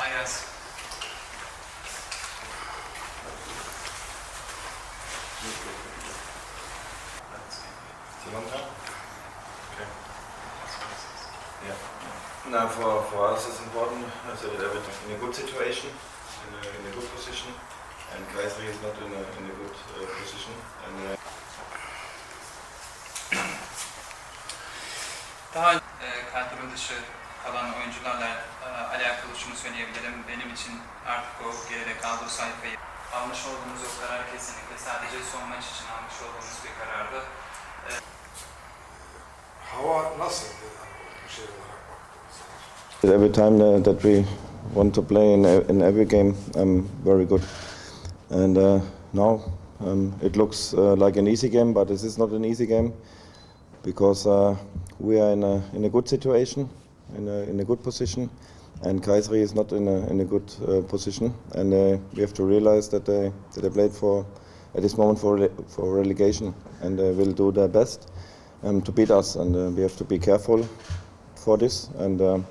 Simon Okay. Yeah. Now for, for us it's important so that everything in a good situation, in a, in a good position, and Kaisri is not in a, in a good uh, position. And uh, Daha e, kadro dışı kalan oyuncularla alakalı şunu söyleyebilirim. Benim için artık o geride kaldığı sayfayı almış olduğumuz o karar kesinlikle sadece son maç için almış olduğumuz bir karardı. Hava nasıl bir şey olarak baktığınız every time uh, that we want to play in, in every game, um, very good. And uh, now um, it looks uh, like an easy game, but this is not an easy game because uh, we are in a, in a good situation, in a, in a good position, and Kayseri is not in a, in a good uh, position. And uh, we have to realize that they, that they played for, at this moment for, rele- for relegation, and they will do their best um, to beat us. And uh, we have to be careful for this. And um,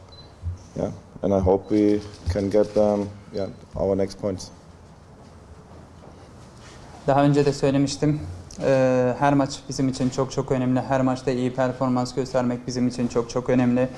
yeah, and I hope we can get um, yeah, our next points. Daha önce de söylemiştim. Ee, Her maç bizim için çok çok önemli. Her maçta iyi performans göstermek bizim için çok çok önemli.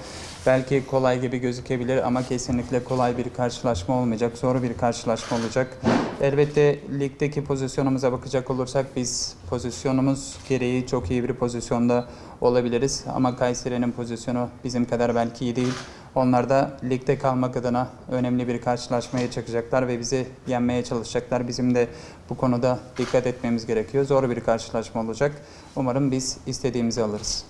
Belki kolay gibi gözükebilir ama kesinlikle kolay bir karşılaşma olmayacak. Zor bir karşılaşma olacak. Elbette ligdeki pozisyonumuza bakacak olursak biz pozisyonumuz gereği çok iyi bir pozisyonda olabiliriz. Ama Kayseri'nin pozisyonu bizim kadar belki iyi değil. Onlar da ligde kalmak adına önemli bir karşılaşmaya çıkacaklar ve bizi yenmeye çalışacaklar. Bizim de bu konuda dikkat etmemiz gerekiyor. Zor bir karşılaşma olacak. Umarım biz istediğimizi alırız.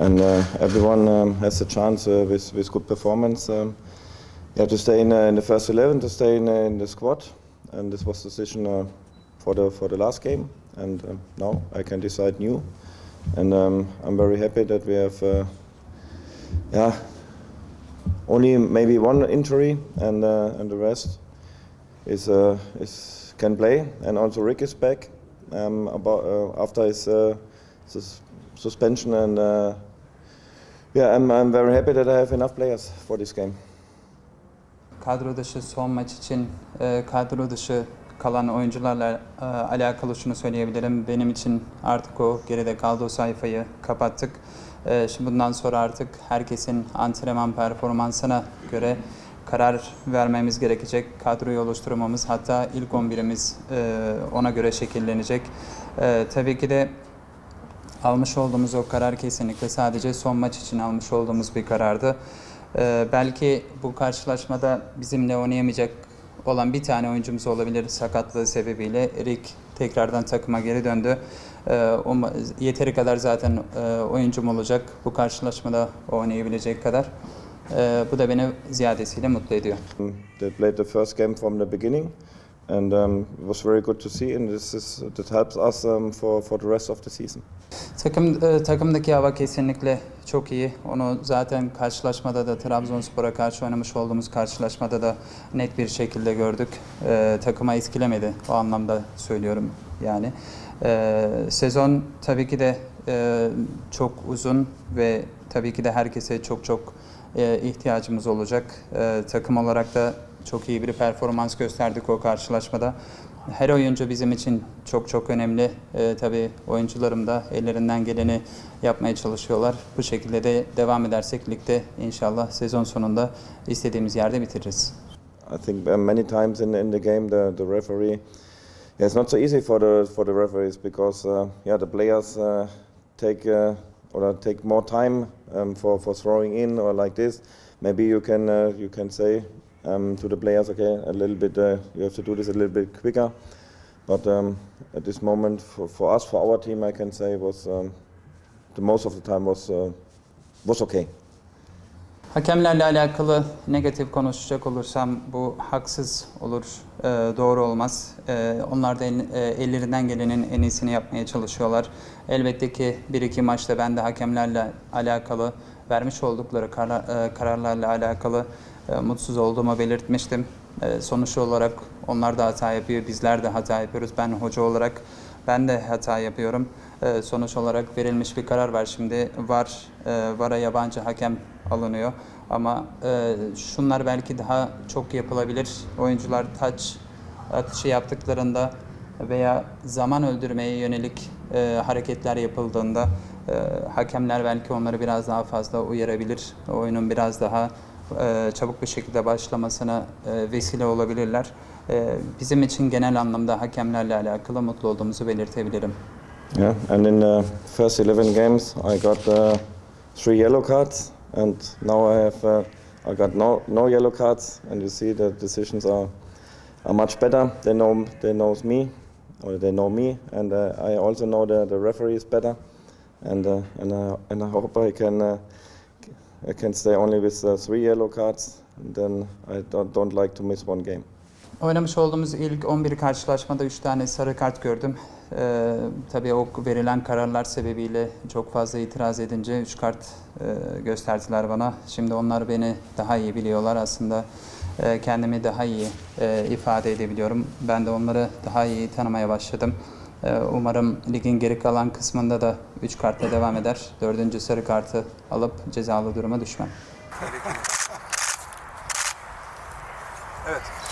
And uh, everyone um, has a chance uh, with, with good performance. Um, yeah, to stay in, uh, in the first 11, to stay in, uh, in the squad. And this was decision uh, for the for the last game. And um, now I can decide new. And um, I'm very happy that we have, uh, yeah, only maybe one injury, and uh, and the rest is uh, is can play. And also Rick is back um, about uh, after his uh, sus- suspension, and uh, yeah, I'm I'm very happy that I have enough players for this game. Kadro dışı son maç için e, kadro dışı kalan oyuncularla e, alakalı şunu söyleyebilirim. Benim için artık o geride kaldığı sayfayı kapattık. E, şimdi bundan sonra artık herkesin antrenman performansına göre karar vermemiz gerekecek. Kadroyu oluşturmamız hatta ilk 11'imiz e, ona göre şekillenecek. E, tabii ki de almış olduğumuz o karar kesinlikle sadece son maç için almış olduğumuz bir karardı. Ee, belki bu karşılaşmada bizimle oynayamayacak olan bir tane oyuncumuz olabilir sakatlığı sebebiyle. Rick tekrardan takıma geri döndü. Ee, yeteri kadar zaten e, oyuncum olacak bu karşılaşmada oynayabilecek kadar. Ee, bu da beni ziyadesiyle mutlu ediyor. They played the first game from the beginning, and um, it was very good to see. And this is that helps us um, for for the rest of the season. Takım e, takımdaki hava kesinlikle çok iyi. Onu zaten karşılaşmada da Trabzonspor'a karşı oynamış olduğumuz karşılaşmada da net bir şekilde gördük. E, takıma etkilemedi o anlamda söylüyorum yani. E, sezon tabii ki de e, çok uzun ve tabii ki de herkese çok çok e, ihtiyacımız olacak. E, takım olarak da çok iyi bir performans gösterdik o karşılaşmada. Her oyuncu bizim için çok çok önemli. Ee, tabii oyuncularım da ellerinden geleni yapmaya çalışıyorlar. Bu şekilde de devam edersek ligde inşallah sezon sonunda istediğimiz yerde bitiririz. I think uh, many times in in the game the the referee, yeah, it's not so easy for the for the referees because uh, yeah the players uh, take uh, or take more time um, for for throwing in or like this. Maybe you can uh, you can say um, to the players, okay, a little bit uh, you have to do this a little bit quicker. But um, at this moment, for, for us, for our team, I can say was um, the most of the time was uh, was okay. Hakemlerle alakalı negatif konuşacak olursam bu haksız olur, e, doğru olmaz. E, onlar da el- e, ellerinden gelenin en iyisini yapmaya çalışıyorlar. Elbette ki bir iki maçta ben de hakemlerle alakalı vermiş oldukları karar- e, kararlarla alakalı e, mutsuz olduğumu belirtmiştim. E, sonuç olarak onlar da hata yapıyor, bizler de hata yapıyoruz. Ben hoca olarak ben de hata yapıyorum. E, sonuç olarak verilmiş bir karar var. Şimdi var, e, VAR'a yabancı hakem alınıyor. Ama e, şunlar belki daha çok yapılabilir. Oyuncular taç atışı yaptıklarında veya zaman öldürmeye yönelik e, hareketler yapıldığında e, hakemler belki onları biraz daha fazla uyarabilir. Oyunun biraz daha e, çabuk bir şekilde başlamasına e, vesile olabilirler. E, bizim için genel anlamda hakemlerle alakalı mutlu olduğumuzu belirtebilirim. Yeah, and in the first 11 games, I got uh, three yellow cards, and now I have uh, I got no no yellow cards, and you see the decisions are are much better. They know they knows me, or they know me, and uh, I also know the the referees better, and uh, and uh, and I hope I can uh, I can stay only with uh, three yellow cards. Then I don't, don't like to miss one game. Oynamış olduğumuz ilk 11 karşılaşmada 3 tane sarı kart gördüm. Ee, tabii o verilen kararlar sebebiyle çok fazla itiraz edince 3 kart e, gösterdiler bana. Şimdi onlar beni daha iyi biliyorlar. Aslında e, kendimi daha iyi e, ifade edebiliyorum. Ben de onları daha iyi tanımaya başladım. E, umarım ligin geri kalan kısmında da 3 kartla devam eder. Dördüncü sarı kartı alıp cezalı duruma düşmem. Evet.